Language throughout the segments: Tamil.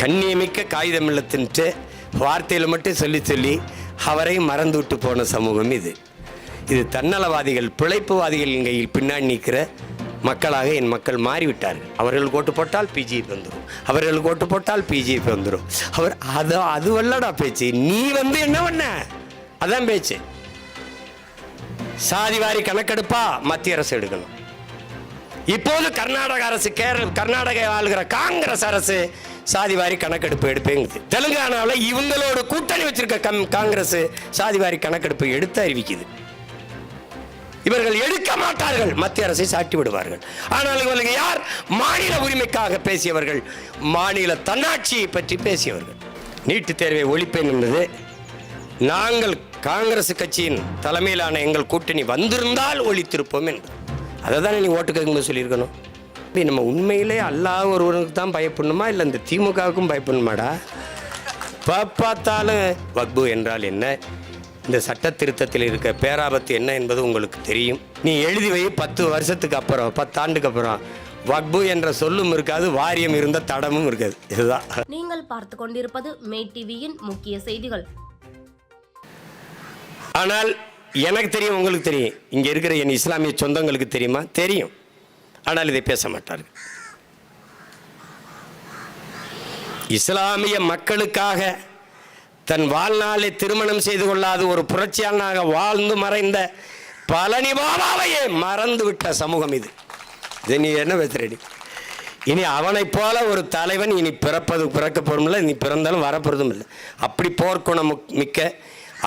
கண்ணியமிக்க காகிதம் இல்லத்தின்ட்டு வார்த்தையில் மட்டும் சொல்லி சொல்லி அவரை மறந்து விட்டு போன சமூகம் இது. இது தன்னலவாதிகள் பிழைப்புவாதிகள் கையில் பின்னாடி நிற்கிற மக்களாக என் மக்கள் மாறிவிட்டார்கள். அவர்களுக்கு ஓட்டு போட்டால் பிஜேபி வந்துடும் அவர்களுக்கு ஓட்டு போட்டால் பிஜேபி வந்துடும் அவர் அது அது வல்லடா பேச்சு. நீ வந்து என்ன பண்ண? அதான் பேச்சு. சாதிவாரி கணக்கெடுப்பா மத்திய அரசு எடுக்கணும். இப்போது கர்நாடக அரசு கேரள கர்நாடக ஆளுகிற காங்கிரஸ் அரசு சாதிவாரி கணக்கெடுப்பு எடுப்பேங்குது. தெலுங்கானாவில் இவங்களோட கூட்டணி வச்சிருக்க கம் காங்கிரஸ் சாதிவாரி கணக்கெடுப்பு எடுத்து அறிவிக்குது. இவர்கள் எடுக்க மாட்டார்கள். மத்திய அரசை சாட்டி விடுவார்கள். ஆனால் இவர்கள் யார்? மாநில உரிமைக்காக பேசியவர்கள். மாநில தன்னாட்சியை பற்றி பேசியவர்கள். நீட்டுத் தேர்வை ஒழிப்பேன் என்பது நாங்கள் காங்கிரஸ் கட்சியின் தலைமையிலான எங்கள் கூட்டணி வந்திருந்தால் ஒழித்திருப்போம் என்று அதை தானே நீ ஓட்டு கேட்கும்போது சொல்லியிருக்கணும்? இப்ப நம்ம உண்மையிலே அல்லாஹ் ஒருவனுக்கு தான் பயப்படணுமா? இல்லை இந்த திமுகவுக்கும் பயப்படணுமாடா? இப்போ பார்த்தாலும் வக்பு என்றால் என்ன? இந்த சட்ட திருத்தத்தில் இருக்க பேராபத்து என்ன என்பது உங்களுக்கு தெரியும். நீ எழுதி வை பத்து வருஷத்துக்கு அப்புறம் பத்தாண்டுக்கு அப்புறம். வக்பு என்ற சொல்லும் இருக்காது வாரியம் இருந்த தடமும் இருக்காது. இதுதான். நீங்கள் பார்த்து கொண்டிருப்பது மே டிவியின் முக்கிய செய்திகள். ஆனால் எனக்கு தெரியும் உங்களுக்கு தெரியும். இங்கே இருக்கிற என் இஸ்லாமிய சொந்தங்களுக்கு தெரியுமா? தெரியும். ஆனால் இதை பேச மாட்டார்கள். இஸ்லாமிய மக்களுக்காக தன் வாழ்நாளை திருமணம் செய்து கொள்ளாத ஒரு புரட்சியாளனாக வாழ்ந்து மறைந்த பழனி பாபாவையே மறந்து விட்ட சமூகம் இது. இது நீ என்ன பேசுறடி? இனி அவனைப் போல ஒரு தலைவன் இனி பிறப்பது பிறக்கப்படும் இல்லை இனி பிறந்தாலும் வரப்போறதும் இல்லை. அப்படி போர்க்குணம் மிக்க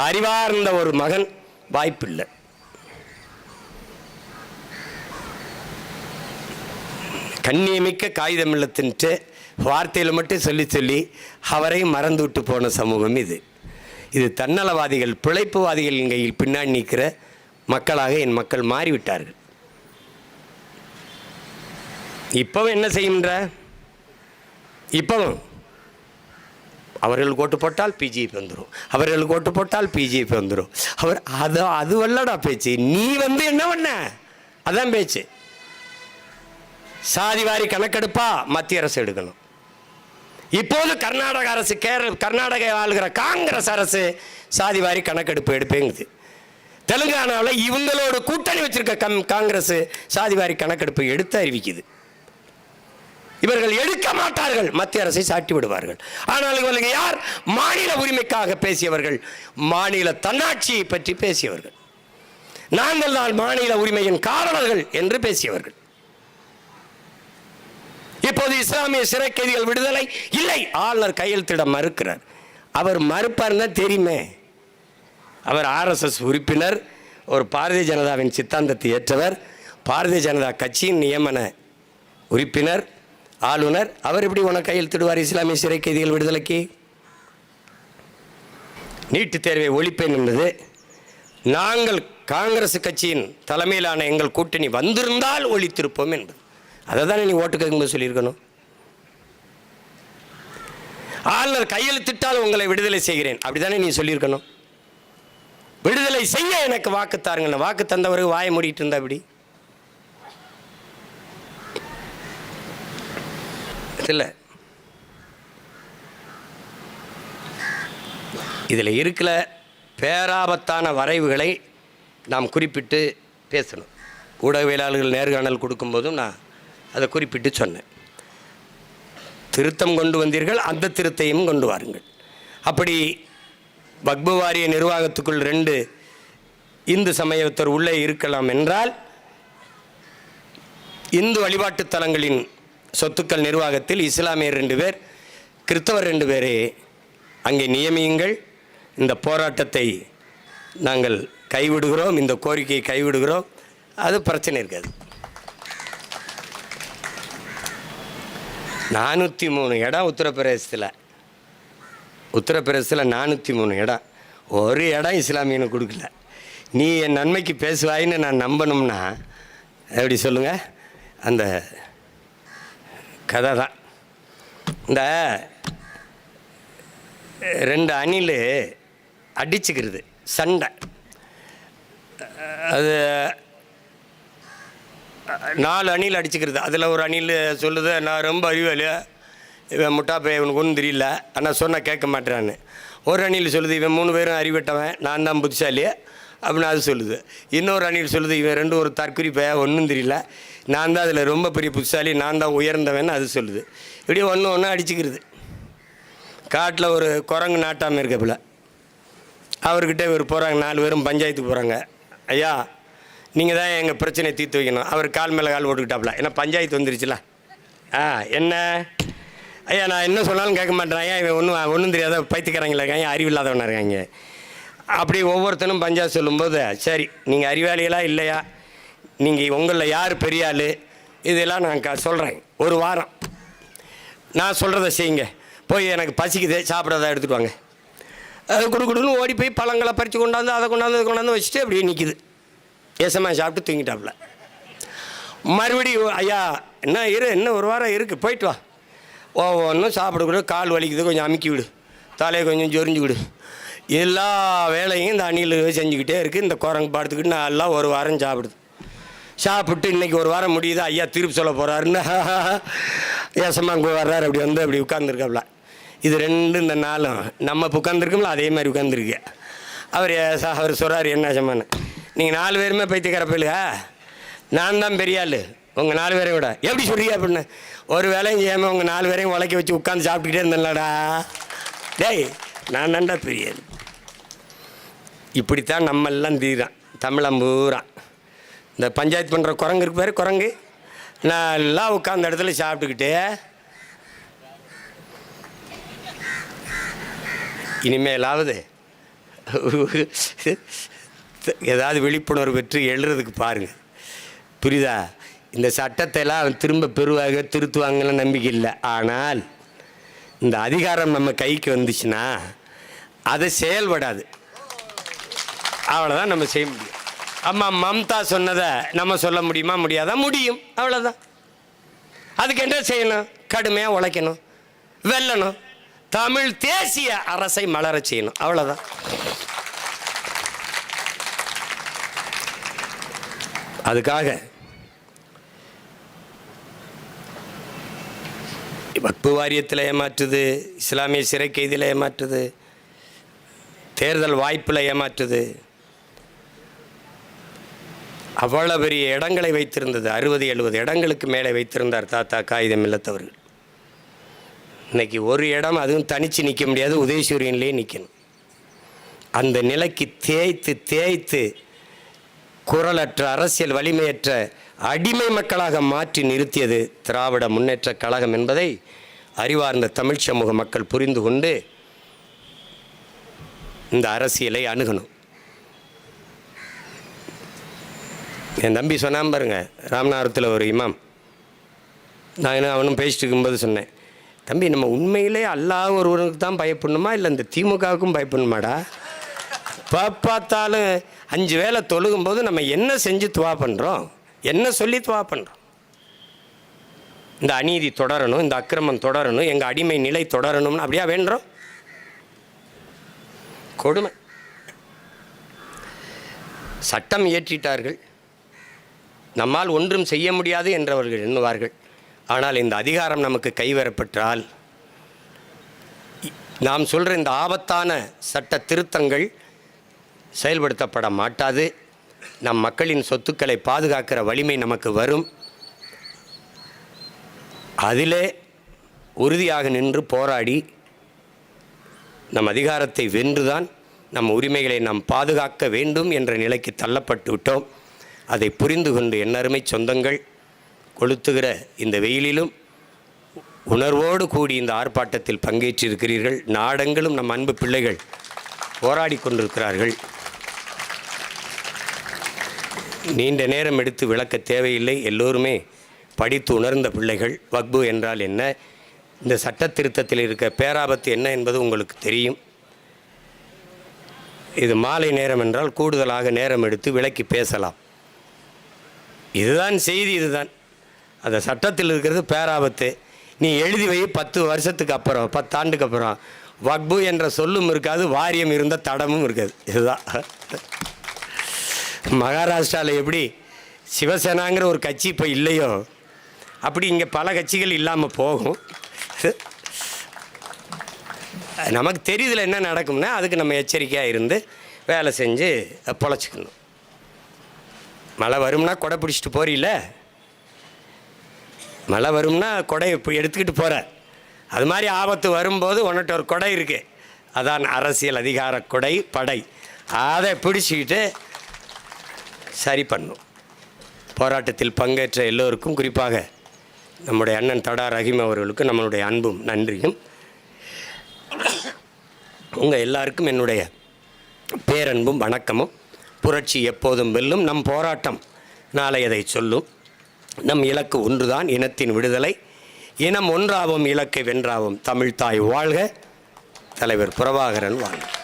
அறிவார்ந்த ஒரு மகன் வாய்ப்பில்லை. கண்ணியமிக்க காகிதம் இல்லத்தின்ட்டு வார்த்தையில் மட்டும் சொல்லி சொல்லி அவரை மறந்து விட்டு போன சமூகம் இது. இது தன்னலவாதிகள் பிழைப்புவாதிகள் கையில் பின்னாடி நிற்கிற மக்களாக என் மக்கள் மாறிவிட்டார்கள். இப்பவும் என்ன செய்கின்ற? இப்பவும். அவர்களுக்கு ஓட்டு போட்டால் பிஜேபி வந்துடும் அவர்களுக்கு ஓட்டு போட்டால் பிஜேபி வந்துடும் அவர் அது அது வல்லடா பேச்சு. நீ வந்து என்ன பண்ண? அதான் பேச்சு. சாதிவாரி கணக்கெடுப்பா மத்திய அரசு எடுக்கணும். இப்போது கர்நாடக அரசு கேரள கர்நாடக ஆளுகிற காங்கிரஸ் அரசு சாதிவாரி கணக்கெடுப்பு எடுப்பேங்குது. தெலுங்கானாவில் இவங்களோட கூட்டணி வச்சிருக்க கம் காங்கிரஸ் சாதிவாரி கணக்கெடுப்பு எடுத்து அறிவிக்குது. இவர்கள் எடுக்க மாட்டார்கள் மத்திய அரசை சாட்டி விடுவார்கள். ஆனால் இவர்களுக்கு யார்? மாநில உரிமைக்காக பேசியவர்கள் மாநில தன்னாட்சியை பற்றி பேசியவர்கள். நாங்கள் தான் மாநில உரிமையின் காரணர்கள் என்று பேசியவர்கள். இப்போது இஸ்லாமிய சிறை கைதிகள் விடுதலை இல்லை. ஆளுநர் கையெழுத்திட மறுக்கிறார். அவர் மறுப்பார்னா தெரியுமே. அவர் ஆர்எஸ்எஸ் உறுப்பினர் ஒரு பாரதிய ஜனதாவின் சித்தாந்தத்தை ஏற்றவர் பாரதிய ஜனதா கட்சியின் நியமன உறுப்பினர் ஆளுநர். அவர் எப்படி உனக்கு கையெழுத்திடுவார் இஸ்லாமிய சிறை கைதிகள் விடுதலைக்கு? நீட்டுத் தேர்வை ஒழிப்பேன் என்பது நாங்கள் காங்கிரஸ் கட்சியின் தலைமையிலான எங்கள் கூட்டணி வந்திருந்தால் ஒழித்திருப்போம் என்பது. அதை தானே நீ ஓட்டு கேட்கும்போது சொல்லியிருக்கணும்? ஆளுநர் கையெழுத்திட்டால் உங்களை விடுதலை செய்கிறேன். அப்படிதானே நீ சொல்லியிருக்கணும்? விடுதலை செய்ய எனக்கு வாக்கு தாருங்க. வாக்கு தந்தவருக்கு வாயை மூடிட்டு இருந்தா அப்படி இல்லை இதில் இருக்கிற பேராபத்தான வரைவுகளை நாம் குறிப்பிட்டு பேசணும். ஊடகவியலாளர்கள் நேர்காணல் கொடுக்கும்போதும் நான் அதை குறிப்பிட்டு சொன்னேன். திருத்தம் கொண்டு வந்தீர்கள் அந்த திருத்தையும் கொண்டு வாருங்கள். அப்படி வக்பு வாரிய நிர்வாகத்துக்குள் ரெண்டு இந்து சமயத்தர் உள்ளே இருக்கலாம் என்றால் இந்து வழிபாட்டுத்தலங்களின் சொத்துக்கள் நிர்வாகத்தில் இஸ்லாமியர் ரெண்டு பேர் கிறிஸ்தவர் ரெண்டு பேரே அங்கே நியமியுங்கள். இந்த போராட்டத்தை நாங்கள் கைவிடுகிறோம் இந்த கோரிக்கையை கைவிடுகிறோம். அது பிரச்சனை இருக்காது. நானூற்றி மூணு இடம் உத்தரப்பிரதேசத்தில். உத்தரப்பிரதேசத்தில் நானூற்றி மூணு இடம் ஒரு இடம் இஸ்லாமியனு கொடுக்கல. நீ என் நன்மைக்கு பேசுவாயின்னு நான் நம்பணும்னா எப்படி சொல்லுங்கள் அந்த கதை தான். இந்த ரெண்டு அணில் அடிச்சுக்கிறது சண்டை. அது நாலு அணில் அடிச்சுக்கிறது. அதில் ஒரு அணில் சொல்லுது நான் ரொம்ப அறிவாளி. இவன் முட்டாப்பை இவனுக்கு ஒன்றும் தெரியல. ஆனால் சொன்னால் கேட்க மாட்டேறான்னு. ஒரு அணியில் சொல்லுது இவன் மூணு பேரும் அறிவிட்டவன் நான் தான் புத்திசாலி. அப்படின்னு அது சொல்லுது. இன்னொரு அணியில் சொல்லுது இவன் ரெண்டும் ஒரு தற்குறி பையன் ஒன்றும் தெரியல. நான் தான் அதில் ரொம்ப பெரிய புத்திசாலி நான் தான் உயர்ந்தவன் அது சொல்லுது. இப்படியே ஒன்று ஒன்று அடிச்சுக்கிறது. காட்டில் ஒரு குரங்கு நாட்டாமல் இருக்கப்பில் அவர்கிட்ட இவர் போகிறாங்க நாலு பேரும் பஞ்சாயத்துக்கு போகிறாங்க ஐயா நீங்கள் தான் எங்கள் பிரச்சனையை தீர்த்து வைக்கணும். அவர் கால் மேலே கால் போட்டுக்கிட்டாப்ல. ஏன்னா பஞ்சாயத்து வந்துருச்சுல. ஆ என்ன? ஐயா நான் என்ன சொன்னாலும் கேட்க மாட்டேன். ஐயா இவன் ஒன்றும் ஒன்றும் தெரியாத பைத்தியக்காரங்களா இருக்காங்க. அறிவில்லாதவனாக இருக்காங்க. அப்படி ஒவ்வொருத்தனும் பஞ்சாயத்து சொல்லும்போது சரி நீங்கள் அறிவாளிகளா இல்லையா? நீங்கள் உங்களில் யார் பெரிய ஆள்? இதெல்லாம் நான் க சொல்கிறேன் ஒரு வாரம். நான் சொல்கிறத செய்யுங்க. போய் எனக்கு பசிக்குது. சாப்பிட்றதா எடுத்துகிட்டு வாங்க. அது குடு குடுன்னு ஓடி போய் பழங்களை பறித்து கொண்டாந்து அதை கொண்டாந்து அதை கொண்டாந்து வச்சுட்டு அப்படியே நிற்கிது ஏசமா சாப்பிட்டு தூங்கிட்டாப்புல. மறுபடியும் ஐயா என்ன இரு என்ன ஒரு வாரம் இருக்குது போயிட்டு வா. ஓ ஒன்றும் சாப்பிடக்கூட கால் வலிக்குது கொஞ்சம் அமுக்கி விடு. தலையை கொஞ்சம் ஜொரிஞ்சு விடு எல்லா வேலையும் இந்த அணில் செஞ்சுக்கிட்டே இருக்குது இந்த குரங்கு படுத்துக்கிட்டு எல்லாம் ஒரு வாரம் சாப்பிடுது. சாப்பிட்டு இன்றைக்கி ஒரு வாரம் முடியுது? ஐயா திருப்பி சொல்ல போகிறாருன்னு ஏசமா அங்கே வர்றாரு அப்படி வந்து அப்படி உட்காந்துருக்காப்புல இது ரெண்டு இந்த நாளும். நம்ம இப்போ உட்காந்துருக்கோம்ல அதே மாதிரி உட்காந்துருக்கு அவர் அவர் சொல்கிறார் என்ன சமான்னு நீங்கள் நாலு பேருமே பைத்தியக்கார போயிலுங்க நான் தான் பெரிய ஆள். உங்கள் நாலு பேரையும் விட. எப்படி சொல்றீங்க அப்படின்னு? ஒரு வேலையும் செய்யாமல் உங்கள் நாலு பேரையும் உழைக்க வச்சு உட்காந்து சாப்பிட்டுக்கிட்டே இருந்தேன்லடா. டேய் நான் நண்டா பெரிய ஆள். இப்படித்தான் நம்ம எல்லாம் தீரான். தமிழம் பூரா. இந்த பஞ்சாயத்து பண்ணுற குரங்கு இருக்கு பேர் குரங்கு. நல்லா உட்காந்த இடத்துல சாப்பிட்டுக்கிட்டு. இனிமேலாவது ஏதாவது விழிப்புணர்வு பெற்று எழுறதுக்கு பாருங்கள் புரியுதா? இந்த சட்டத்தை எல்லாம் அவன் திரும்ப பெறுவாங்க திருத்துவாங்கன்னு நம்பிக்கை இல்லை. ஆனால் இந்த அதிகாரம் நம்ம கைக்கு வந்துச்சுன்னா அதை செயல்படாது. அவ்வளோதான் நம்ம செய்ய முடியும். அம்மா மம்தா சொன்னதை நம்ம சொல்ல முடியுமா முடியாதா? முடியும். அவ்வளோதான் அதுக்கு என்ன செய்யணும்? கடுமையாக உழைக்கணும். வெல்லணும். தமிழ் தேசிய அரசை மலரச் செய்யணும். அவ்வளோதான் அதுக்காக. வக்பு வாரியத்தில் ஏமாற்றுது இஸ்லாமிய சிறை கைதியில் ஏமாற்றுது தேர்தல் வாய்ப்பில் ஏமாற்றுது. அவ்வளோ பெரிய இடங்களை வைத்திருந்தது அறுபது எழுபது இடங்களுக்கு மேலே வைத்திருந்தார் தாத்தா காகிதம் இல்லத்தவர்கள். இன்றைக்கி ஒரு இடம் அதுவும் தனித்து நிற்க முடியாது உதயசூரியன்லேயே நிற்கணும் அந்த நிலைக்கு தேய்த்து தேய்த்து குரலற்ற அரசியல் வலிமையற்ற அடிமை மக்களாக மாற்றி நிறுத்தியது திராவிட முன்னேற்ற கழகம் என்பதை அறிவார்ந்த தமிழ் சமூக மக்கள் புரிந்து கொண்டு இந்த அரசியலை அணுகணும். என் தம்பி சொன்னான் பாருங்க ராமநாதத்தில் ஒரு இமாம். நான் என்ன அவனும் பேசிட்டு இருக்கும்போது சொன்னேன் தம்பி நம்ம உண்மையிலே அல்லாத ஒருவனுக்கு தான் பயப்படணுமா? இல்லை இந்த திமுகவுக்கும் பயப்படணுமாடா? எப்போ பார்த்தாலும் அஞ்சு வேளை தொழுகும்போது நம்ம என்ன செஞ்சு துவா பண்ணுறோம் என்ன சொல்லி துவா பண்ணுறோம் இந்த அநீதி தொடரணும் இந்த அக்கிரமம் தொடரணும் எங்கள் அடிமை நிலை தொடரணும்னு அப்படியா வேண்டுறோம்? கொடுமை. சட்டம் இயற்றிட்டார்கள். நம்மால் ஒன்றும் செய்ய முடியாது என்றவர்கள் எண்ணுவார்கள். ஆனால் இந்த அதிகாரம் நமக்கு கைவரப்பெற்றால் நாம் சொல்கிற இந்த ஆபத்தான சட்ட திருத்தங்கள் செயல்படுத்தப்பட மாட்டாது. நம் மக்களின் சொத்துக்களை பாதுகாக்கிற வலிமை நமக்கு வரும். அதிலே உறுதியாக நின்று போராடி நம் அதிகாரத்தை வென்றுதான் நம் உரிமைகளை நாம் பாதுகாக்க வேண்டும் என்ற நிலைக்கு தள்ளப்பட்டு விட்டோம். அதை புரிந்து கொண்டு என்னருமை சொந்தங்கள் கொளுத்துகிற இந்த வெயிலிலும் உணர்வோடு கூடி இந்த ஆர்ப்பாட்டத்தில் பங்கேற்றிருக்கிறீர்கள். நாடெங்கிலும் நம் அன்பு பிள்ளைகள் போராடி கொண்டிருக்கிறார்கள். நீண்ட நேரம் எடுத்து விளக்க தேவையில்லை. எல்லோருமே படித்து உணர்ந்த பிள்ளைகள். வக்பு என்றால் என்ன? இந்த சட்ட திருத்தத்தில் இருக்க பேராபத்து என்ன என்பது உங்களுக்கு தெரியும். இது மாலை நேரம் என்றால் கூடுதலாக நேரம் எடுத்து விளக்கி பேசலாம். இதுதான் செய்தி இதுதான். அந்த சட்டத்தில் இருக்கிறது பேராபத்து. நீ எழுதி வை பத்து வருஷத்துக்கு அப்புறம் பத்தாண்டுக்கு அப்புறம். வக்பு என்ற சொல்லும் இருக்காது வாரியம் இருந்த தடமும் இருக்காது. இதுதான். மகாராஷ்டிராவில் எப்படி சிவசேனாங்கிற ஒரு கட்சி இப்போ இல்லையோ அப்படி இங்கே பல கட்சிகள் இல்லாமல் போகும். நமக்கு தெரியுதுல என்ன நடக்கும்னா அதுக்கு நம்ம எச்சரிக்கையாக இருந்து வேலை செஞ்சு பொழைச்சிக்கணும். மழை வரும்னா கொடை பிடிச்சிட்டு போறீல மழை வரும்னா கொடை இப்போ எடுத்துக்கிட்டு போகிற அது மாதிரி ஆபத்து வரும்போது உன்னிட்ட ஒரு கொடை இருக்குது அதான் அரசியல் அதிகார கொடை படை. அதை பிடிச்சிக்கிட்டு சரி பண்ணும். போராட்டத்தில் பங்கேற்ற எல்லோருக்கும் குறிப்பாக நம்முடைய அண்ணன் தடா ரஹீம் அவர்களுக்கு நம்மளுடைய அன்பும் நன்றியும். உங்கள் எல்லாருக்கும் என்னுடைய பேரன்பும் வணக்கமும். புரட்சி எப்போதும் வெல்லும். நம் போராட்டம் நாளை அதை சொல்லும். நம் இலக்கு ஒன்றுதான் இனத்தின் விடுதலை. இனம் ஒன்றாவும் இலக்கை வென்றாவும் தமிழ்தாய் வாழ்க. தலைவர் பிரபாகரன் வாழ்க.